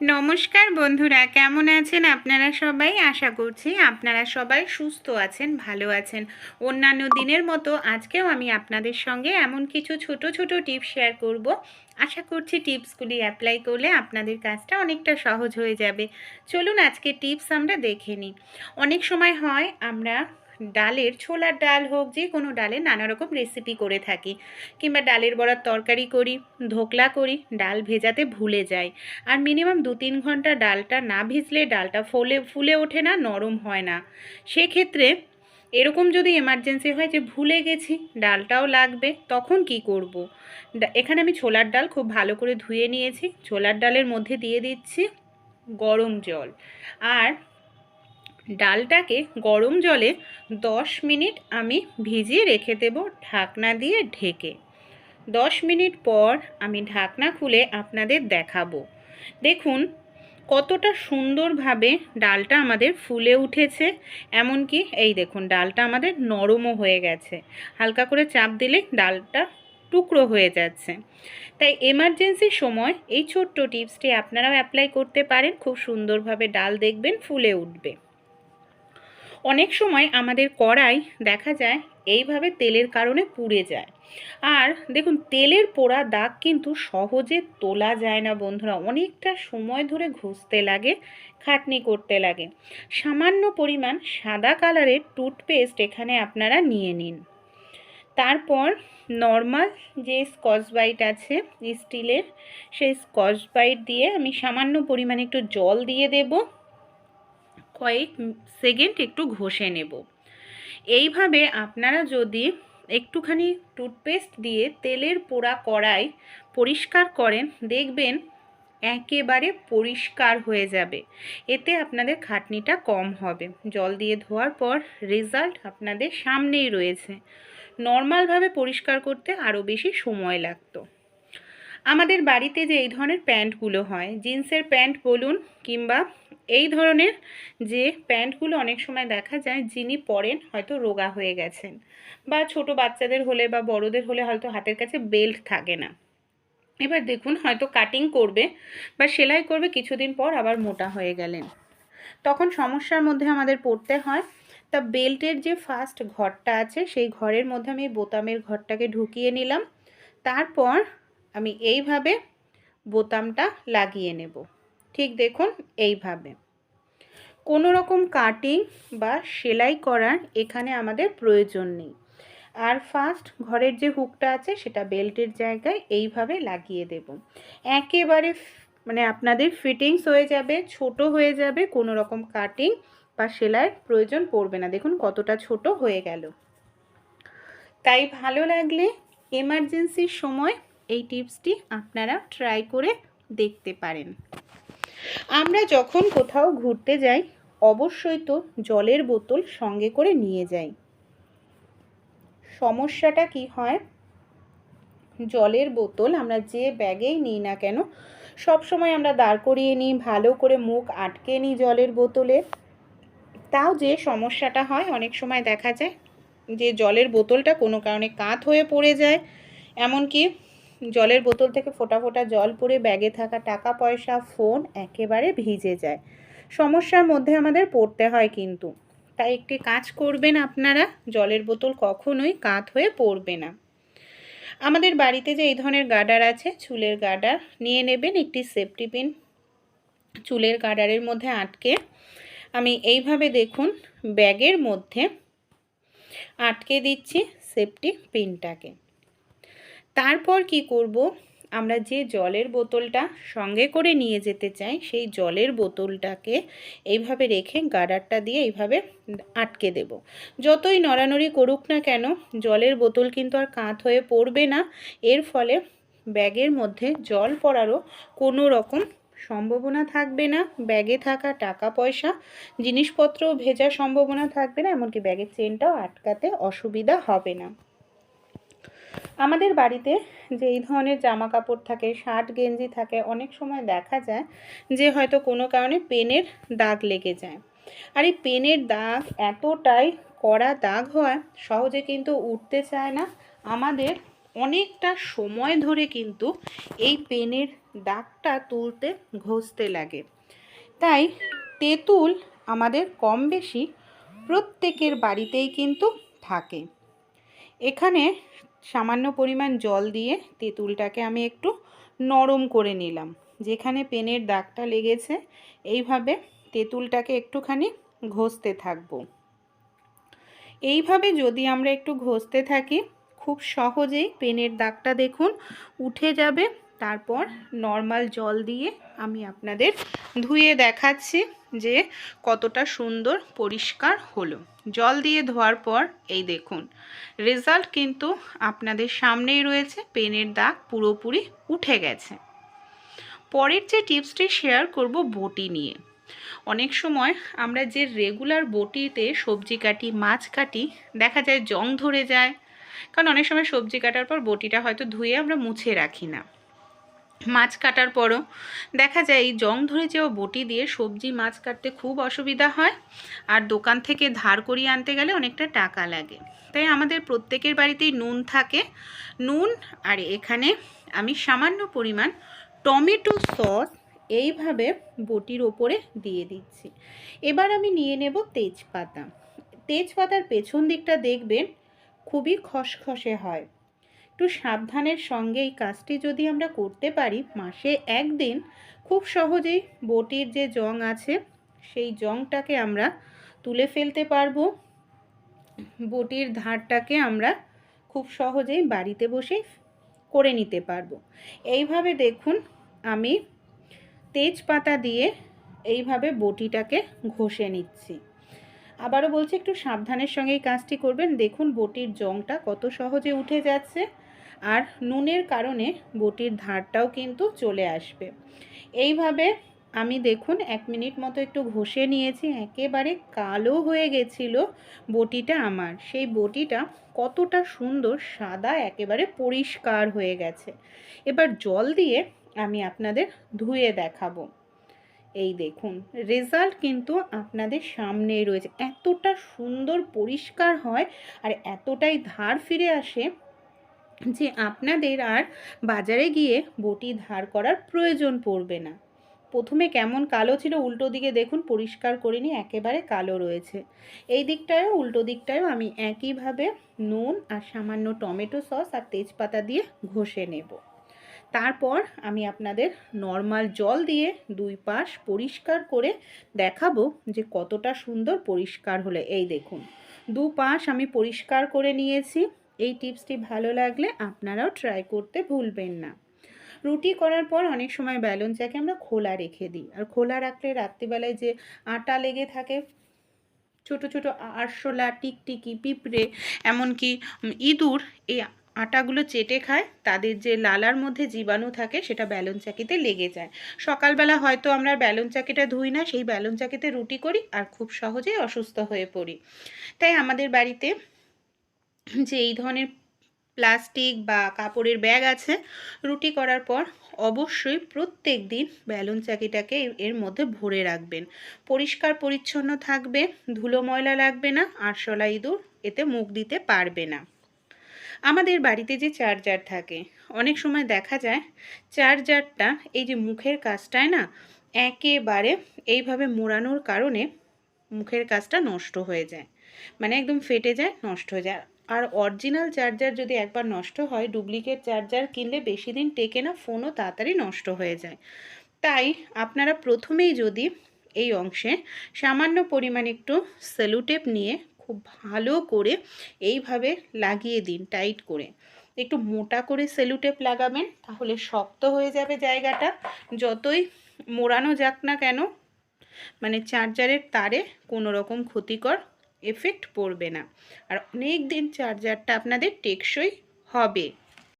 নমস্কার বন্ধুরা, কেমন আছেন আপনারা সবাই? আশা করছি আপনারা সবাই সুস্থ আছেন, ভালো আছেন। অন্যান্য দিনের মতো আজকেও আমি আপনাদের সঙ্গে এমন কিছু ছোট ছোট টিপস শেয়ার করব। আশা করছি টিপসগুলি অ্যাপ্লাই করলে আপনাদের কাজটা অনেকটা সহজ হয়ে যাবে। চলুন আজকে টিপস আমরা দেখে নিই। অনেক সময় হয় আমরা ডালের ছোলার ডাল হোক, যে কোনো ডালের নানা রকম রেসিপি করে থাকি। কিংবা ডালের বড়ার তরকারি করি, ধোকলা করি, ডাল ভেজাতে ভুলে যাই। আর মিনিমাম দু তিন ঘণ্টা ডালটা না ভিজলে ডালটা ফলে, ফুলে ওঠে না, নরম হয় না। সেক্ষেত্রে এরকম যদি এমার্জেন্সি হয় যে ভুলে গেছি, ডালটাও লাগবে, তখন কি করব। এখানে আমি ছোলার ডাল খুব ভালো করে ধুয়ে নিয়েছি। ছোলার ডালের মধ্যে দিয়ে দিচ্ছি গরম জল। আর ডালটাকে গরম জলে দশ মিনিট আমি ভিজিয়ে রেখে দেব ঢাকনা দিয়ে ঢেকে। দশ মিনিট পর আমি ঢাকনা খুলে আপনাদের দেখাবো। দেখুন, কতটা সুন্দরভাবে ডালটা আমাদের ফুলে উঠেছে। এমনকি এই দেখুন, ডালটা আমাদের নরমও হয়ে গেছে। হালকা করে চাপ দিলে ডালটা টুকরো হয়ে যাচ্ছে। তাই এমার্জেন্সির সময় এই ছোট্ট টিপসটি আপনারাও অ্যাপ্লাই করতে পারেন। খুব সুন্দরভাবে ডাল দেখবেন, ফুলে উঠবে। অনেক সময় আমাদের কড়াই দেখা যায় এইভাবে তেলের কারণে পুড়ে যায়। আর দেখুন, তেলের পোড়া দাগ কিন্তু সহজে তোলা যায় না বন্ধুরা। অনেকটা সময় ধরে ঘষতে লাগে, খাটনি করতে লাগে। সামান্য পরিমাণ সাদা কালারের টুথপেস্ট এখানে আপনারা নিয়ে নিন। তারপর নর্মাল যে স্কচ বাইট আছে স্টিলের, সেই স্কচ বাইট দিয়ে আমি সামান্য পরিমাণে একটু জল দিয়ে দেবো। কয়েক সেকেন্ড একটু ঘষে নেব। এইভাবে আপনারা যদি একটুখানি টুথপেস্ট দিয়ে তেলের পোড়া কড়াই পরিষ্কার করেন, দেখবেন একেবারে পরিষ্কার হয়ে যাবে। এতে আপনাদের খাটনিটা কম হবে। জল দিয়ে ধোয়ার পর রেজাল্ট আপনাদের সামনেই রয়েছে। নর্মালভাবে পরিষ্কার করতে আরও বেশি সময় লাগতো। আমাদের বাড়িতে যে এই ধরনের প্যান্টগুলো হয়, জিন্সের প্যান্ট বলুন কিংবা এই ধরনের যে প্যান্টগুলো অনেক সময় দেখা যায় যিনি পরেন হয়তো রোগা হয়ে গেছেন বা ছোট বাচ্চাদের হলে বা বড়দের হলে হয়তো হাতের কাছে বেল্ট থাকে না। এবার দেখুন হয়তো কাটিং করবে বা সেলাই করবে, কিছুদিন পর আবার মোটা হয়ে গেলেন। তখন সমস্যার মধ্যে আমাদের পড়তে হয়। তা বেল্টের যে ফার্স্ট ঘরটা আছে, সেই ঘরের মধ্যে আমি বোতামের ঘরটাকে ঢুকিয়ে নিলাম। তারপর আমি এইভাবে বোতামটা লাগিয়ে নেব। ঠিক দেখুন, এইভাবে। কোনো রকম কাটিং বা সেলাই করার এখানে আমাদের প্রয়োজন নেই। আর ফার্স্ট ঘরের যে হুকটা আছে, সেটা বেল্টের জায়গায় এইভাবে লাগিয়ে দেব। একেবারে মানে আপনাদের ফিটিংস হয়ে যাবে, ছোট হয়ে যাবে, কোনো রকম কাটিং বা সেলাইয়ের প্রয়োজন পড়বে না। দেখুন কতটা ছোট হয়ে গেল। তাই ভালো লাগলে এমার্জেন্সির সময় এই টিপসটি আপনারা ট্রাই করে দেখতে পারেন। আমরা যখন কোথাও ঘুরতে যাই, অবশ্যই তো জলের বোতল সঙ্গে করে নিয়ে যাই। সমস্যাটা কি হয়? জলের বোতল আমরা যে ব্যাগেই নিই না কেন সব সময় আমরা দাঁড় করিয়ে নিই, ভালো করে মুখ আটকে নিই জলের বোতলে। তাও যে সমস্যাটা হয়, অনেক সময় দেখা যায় যে জলের বোতলটা কোনো কারণে কাত হয়ে পড়ে যায়। এমনকি জলের বোতল থেকে ফোটা ফোটা জল পড়ে ব্যাগে থাকা টাকা, পয়সা, ফোন একেবারে ভিজে যায়। সমস্যার মধ্যে আমাদের পড়তে হয় কিন্তু। তাই একটি কাজ করবেন আপনারা, জলের বোতল কখনোই কাত হয়ে পড়বে না। আমাদের বাড়িতে যে এই ধরনের গার্ডার আছে, চুলের গার্ডার নিয়ে নেবেন একটি সেফটি পিন। চুলের গার্ডারের মধ্যে আটকে আমি এইভাবে দেখুন, ব্যাগের মধ্যে আটকে দিচ্ছি সেফটি পিনটাকে। তারপর কি করব? আমরা যে জলের বোতলটা সঙ্গে করে নিয়ে যেতে চাই, সেই জলের বোতলটাকে এইভাবে রেখে গার্ডারটা দিয়ে এইভাবে আটকে দেব। যতই নড়ানড়ি করুক না কেন, জলের বোতল কিন্তু আর কাত হয়ে পড়বে না। এর ফলে ব্যাগের মধ্যে জল পড়ারও কোনো রকম সম্ভাবনা থাকবে না। ব্যাগে থাকা টাকা পয়সা জিনিসপত্র ভেজার সম্ভাবনা থাকবে না, এমনকি ব্যাগের চেনটাও আটকাতে অসুবিধা হবে না। আমাদের বাড়িতে যে এই ধরনের জামা কাপড় থাকে, শার্ট, গেঞ্জি থাকে, অনেক সময় দেখা যায় যে হয়তো কোনো কারণে পেনের দাগ লেগে যায়। আর এই পেনের দাগ এতটাই কড়া দাগ হয়, সহজে কিন্তু উঠতে চায় না। আমাদের অনেকটা সময় ধরে কিন্তু এই পেনের দাগটা তুলতে ঘষতে লাগে। তাই তেঁতুল আমাদের কম বেশি প্রত্যেকের বাড়িতেই কিন্তু থাকে। এখানে সামান্য পরিমাণ জল দিয়ে তেঁতুলটাকে আমি একটু নরম করে নিলাম। যেখানে পেনের দাগটা লেগেছে, এইভাবে তেঁতুলটাকে একটুখানি ঘষতে থাকব। এইভাবে যদি আমরা একটু ঘষতে থাকি, খুব সহজেই পেনের দাগটা দেখুন উঠে যাবে। তারপর নর্মাল জল দিয়ে আমি আপনাদের ধুয়ে দেখাচ্ছি। যে কতটা সুন্দর পরিষ্কার হলো। জল দিয়ে ধোয়ার পর এই দেখুন, রেজাল্ট কিন্তু আপনাদের সামনেই রয়েছে, পেনের দাগ পুরোপুরি উঠে গেছে। পরের যে টিপসটি শেয়ার করব বটি নিয়ে। অনেক সময় আমরা যে রেগুলার বটিতে সবজি কাটি, মাছ কাটি, দেখা যায় জং ধরে যায়। কারণ অনেক সময় সবজি কাটার পর বটিটা হয়তো ধুয়ে আমরা মুছে রাখি না। মাছ কাটার পরও দেখা যায় এই জং ধরে যাওয়া বটি দিয়ে সবজি মাছ কাটতে খুব অসুবিধা হয় আর দোকান থেকে ধার করিয়ে আনতে গেলে অনেকটা টাকা লাগে। তাই আমাদের প্রত্যেকের বাড়িতেই নুন থাকে। নুন আর এখানে আমি সামান্য পরিমাণ টমেটো সস এইভাবে বটির ওপরে দিয়ে দিচ্ছি। এবার আমি নিয়ে নেব তেজপাতা। তেজপাতার পেছন দিকটা দেখবেন খুবই খসখসে হয়। একটু সাবধানের সঙ্গে এই কাজটি যদি আমরা করতে পারি, মাসে একদিন খুব সহজেই বটির যে জং আছে, সেই জংটাকে আমরা তুলে ফেলতে পারব। বটির ধারটাকে আমরা খুব সহজেই বাড়িতে বসেই করে নিতে পারব। এইভাবে দেখুন, আমি তেজপাতা দিয়ে এইভাবে বটিটাকে ঘষে নিচ্ছি। আবারও বলছি, একটু সাবধানের সঙ্গে এই কাজটি করবেন। দেখুন, বটির জংটা কত সহজে উঠে যাচ্ছে। আর নুনের কারণে বটির ধারটাও কিন্তু চলে আসবে। এইভাবে আমি দেখুন এক মিনিট মতো একটু ঘষে নিয়েছি, একেবারে কালো হয়ে গেছিল বটিটা আমার। সেই বটিটা কতটা সুন্দর, সাদা, একেবারে পরিষ্কার হয়ে গেছে। এবার জল দিয়ে আমি আপনাদের ধুয়ে দেখাবো। এই দেখুন, রেজাল্ট কিন্তু আপনাদের সামনেই রয়েছে। এতটা সুন্দর পরিষ্কার হয় আর এতটাই ধার ফিরে আসে যে আপনাদের আর বাজারে গিয়ে বটি ধার করার প্রয়োজন পড়বে না। প্রথমে কেমন কালো ছিল উল্টো দিকে দেখুন, পরিষ্কার করিনি একেবারে কালো রয়েছে। এই দিকটায়ও, উল্টো দিকটায়ও আমি একইভাবে নুন আর সামান্য টমেটো সস আর তেজপাতা দিয়ে ঘষে নেব। তারপর আমি আপনাদের নর্মাল জল দিয়ে দুই পাশ পরিষ্কার করে দেখাবো যে কতটা সুন্দর পরিষ্কার হলে। এই দেখুন, দু পাশ আমি পরিষ্কার করে নিয়েছি। এই টিপসটি ভালো লাগলে আপনারাও ট্রাই করতে ভুলবেন না। রুটি করার পর অনেক সময় ব্যালন চাকে আমরা খোলা রেখে দিই। আর খোলা রাখলে রাত্রিবেলায় যে আটা লেগে থাকে, ছোট ছোট আরশোলা, টিকটিকি, পিঁপড়ে, এমনকি ইঁদুর, এই আটাগুলো চেটে খায়, তাদের যে লালার মধ্যে জীবাণু থাকে, সেটা ব্যালন চাকিতে লেগে যায়। সকালবেলা হয়তো আমরা ব্যালন চাকিটা ধুই না, সেই ব্যালন চাকিতে রুটি করি আর খুব সহজেই অসুস্থ হয়ে পড়ি। তাই আমাদের বাড়িতে যে এই ধরনের প্লাস্টিক বা কাপড়ের ব্যাগ আছে, রুটি করার পর অবশ্যই প্রত্যেক দিন ব্যালন চাকিটাকে এর মধ্যে ভরে রাখবেন। পরিষ্কার পরিচ্ছন্ন থাকবে, ধুলো ময়লা লাগবে না আরশোলা ইঁদুর এতে মুখ দিতে পারবে না। আমাদের বাড়িতে যে চার্জার থাকে, অনেক সময় দেখা যায় চার্জারটা এই যে মুখের কাজটায় না, একেবারে এইভাবে মোড়ানোর কারণে মুখের কাজটা নষ্ট হয়ে যায়। মানে একদম ফেটে যায়, নষ্ট হয়ে যায়। আর অরিজিনাল চার্জার যদি একবার নষ্ট হয় ডুপ্লিকেট চার্জার কিনলে বেশি দিন টেকে না ফোনও তাড়াতাড়ি নষ্ট হয়ে যায়। তাই আপনারা প্রথমেই যদি এই অংশে সামান্য পরিমাণ একটু সেলুটেপ নিয়ে খুব ভালো করে এইভাবে লাগিয়ে দিন টাইট করে। একটু মোটা করে সেলুটেপ লাগাবেন, তাহলে শক্ত হয়ে যাবে জায়গাটা। যতই মোড়ানো যাক না কেন মানে চার্জারের তারে কোনো রকম ক্ষতিকর এফেক্ট পড়বে না। আর অনেক দিন চার্জারটা আপনাদের টেকসই হবে।